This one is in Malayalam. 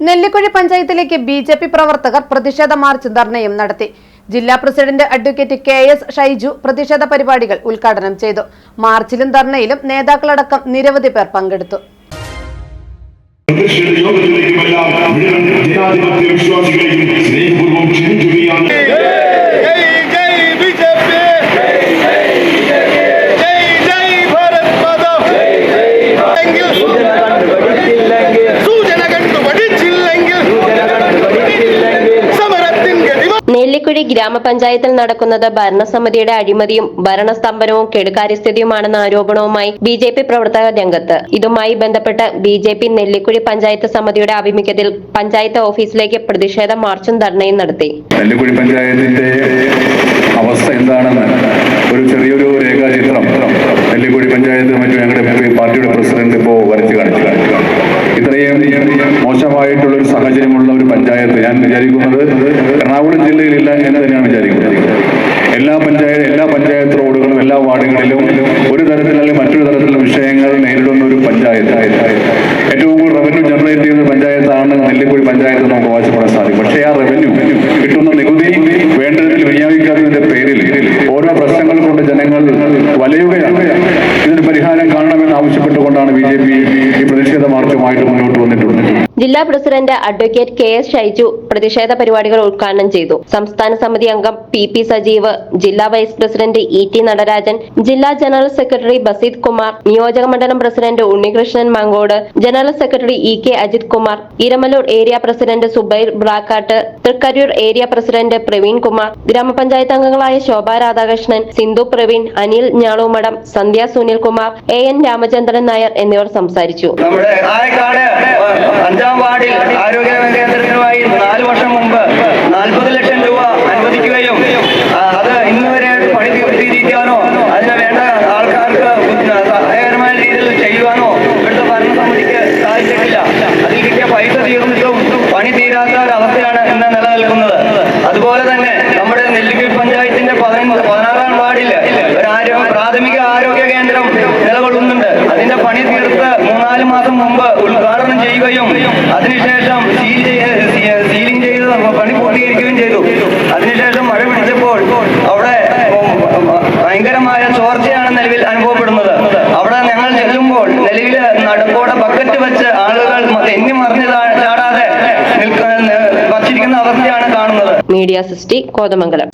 നെല്ലിക്കുഴി പഞ്ചായത്തിലേക്ക് ബി ജെ പി പ്രവർത്തകർ പ്രതിഷേധ മാർച്ച് ധർണയും നടത്തി. ജില്ലാ president advocate K S Shaiju പ്രതിഷേധ പരിപാടികൾ ഉദ്ഘാടനം ചെയ്തു. മാർച്ചിലും ധർണയിലും നേതാക്കളടക്കം നിരവധി പേർ പങ്കെടുത്തു. നെല്ലിക്കുഴി ഗ്രാമപഞ്ചായത്തിൽ നടക്കുന്നത് ഭരണസമിതിയുടെ അഴിമതിയും ഭരണസ്തംഭനവും കെടുകാര്യസ്ഥിതിയുമാണെന്ന ആരോപണവുമായി ബി ജെ പി പ്രവർത്തക രംഗത്ത്. ഇതുമായി ബന്ധപ്പെട്ട് B J P Nellikuzhi panchayat സമിതിയുടെ ആഭിമുഖ്യത്തിൽ പഞ്ചായത്ത് ഓഫീസിലേക്ക് പ്രതിഷേധ മാർച്ചും ധർണയും നടത്തി. നെല്ലിക്കുഴി പഞ്ചായത്തിന്റെ അവസ്ഥ എന്താണെന്ന് ഒരു ചെറിയൊരു രേഖാചിത്രം നെല്ലിക്കുഴി പഞ്ചായത്ത് മറ്റു ഞങ്ങളുടെ പാർട്ടിയുടെ പ്രസിഡന്റ് ഇപ്പോൾ വരച്ച് കാണിച്ചു. ഇത്രയും മോശമായിട്ടുള്ള ഒരു സാഹചര്യമുള്ള ഒരു പഞ്ചായത്ത്. ഞാൻ വിചാരിക്കുന്നത് എറണാകുളം ജില്ലയിലില്ല എന്ന് തന്നെയാണ് വിചാരിക്കുന്നത്. എല്ലാ പഞ്ചായത്ത് എല്ലാ പഞ്ചായത്ത് റോഡുകളും എല്ലാ വാർഡുകളിലും ഒരു തരത്തിൽ അല്ലെങ്കിൽ മറ്റൊരു തരത്തിലുള്ള വിഷയങ്ങൾ നേരിടുന്ന ഒരു പഞ്ചായത്ത്. ഏറ്റവും കൂടുതൽ റവന്യൂ ജനറേറ്റ് ചെയ്യുന്ന പഞ്ചായത്താണ് നെല്ലിക്കുഴി പഞ്ചായത്ത് നമുക്ക് അവകാശപ്പെടാൻ സാധിക്കും. പക്ഷേ ആ റവന്യൂ കിട്ടുന്ന നികുതി വേണ്ട വിധത്തിൽ വിനിയോഗിക്കാത്തതിന്റെ പേരിൽ ഓരോ പ്രശ്നങ്ങൾ കൊണ്ട് ജനങ്ങൾ വലയുകയാണ്. ഇതിന് പരിഹാരം കാണണമെന്ന് ആവശ്യപ്പെട്ടുകൊണ്ടാണ് ബി ജെ പി ഈ പ്രതിഷേധ മാർച്ചുമായിട്ട് മുന്നോട്ട് വന്നിട്ടുള്ളത്. ജില്ലാ president advocate K S Shaiju പ്രതിഷേധ പരിപാടികൾ ഉദ്ഘാടനം ചെയ്തു. സംസ്ഥാന സമിതി അംഗം പി പി സജീവ് ജില്ലാ vice president E T Natarajan ജില്ലാ ജനറൽ സെക്രട്ടറി ബസീദ് കുമാർ നിയോജക മണ്ഡലം president Unnikrishnan Mankode general secretary E K Ajith Kumar Iramalloor area president Subair Brakkattu Thrikkaroor area president Praveen Kumar ഗ്രാമപഞ്ചായത്ത് അംഗങ്ങളായ ശോഭ രാധാകൃഷ്ണൻ സിന്ധു പ്രവീൺ അനിൽ ഞാളൂമടം സന്ധ്യ സുനിൽകുമാർ എ എൻ രാമചന്ദ്രൻ നായർ എന്നിവർ സംസാരിച്ചു. പണി ഒരു അവസ്ഥയാണ് ഇന്ന് നിലനിൽക്കുന്നത്. അതുപോലെ തന്നെ നമ്മുടെ നെല്ലിക്കുഴി പഞ്ചായത്തിന്റെ പതിനാറാം വാർഡിൽ ഒരു ആരോഗ്യ പ്രാഥമിക ആരോഗ്യ കേന്ദ്രം നിലകൊള്ളുന്നുണ്ട്. അതിന്റെ പണി തീർത്ത് മൂന്നാൽ മാസം മുമ്പ് ഉദ്ഘാടനം ചെയ്യുകയും അതിനുശേഷം സീലിംഗ് ചെയ്ത് പണി പൂർത്തീകരിക്കുകയും ചെയ്തു. അതിനുശേഷം മഴ പിടിച്ചപ്പോൾ അവിടെ ഭയങ്കരമായ ചോർച്ചയാണ് നിലവിൽ അനുഭവപ്പെടുന്നത്. അവിടെ ഞങ്ങൾ ചെല്ലുമ്പോൾ നിലവിൽ നടുക്കോടെ ബക്കറ്റ് വെച്ച് ആളുകൾ തെന്നി മറിഞ്ഞ് ചാടാതെ ഭക്ഷിക്കുന്ന അവസ്ഥയാണ് കാണുന്നത്. മീഡിയ സിസ്റ്റി കോതമംഗലം.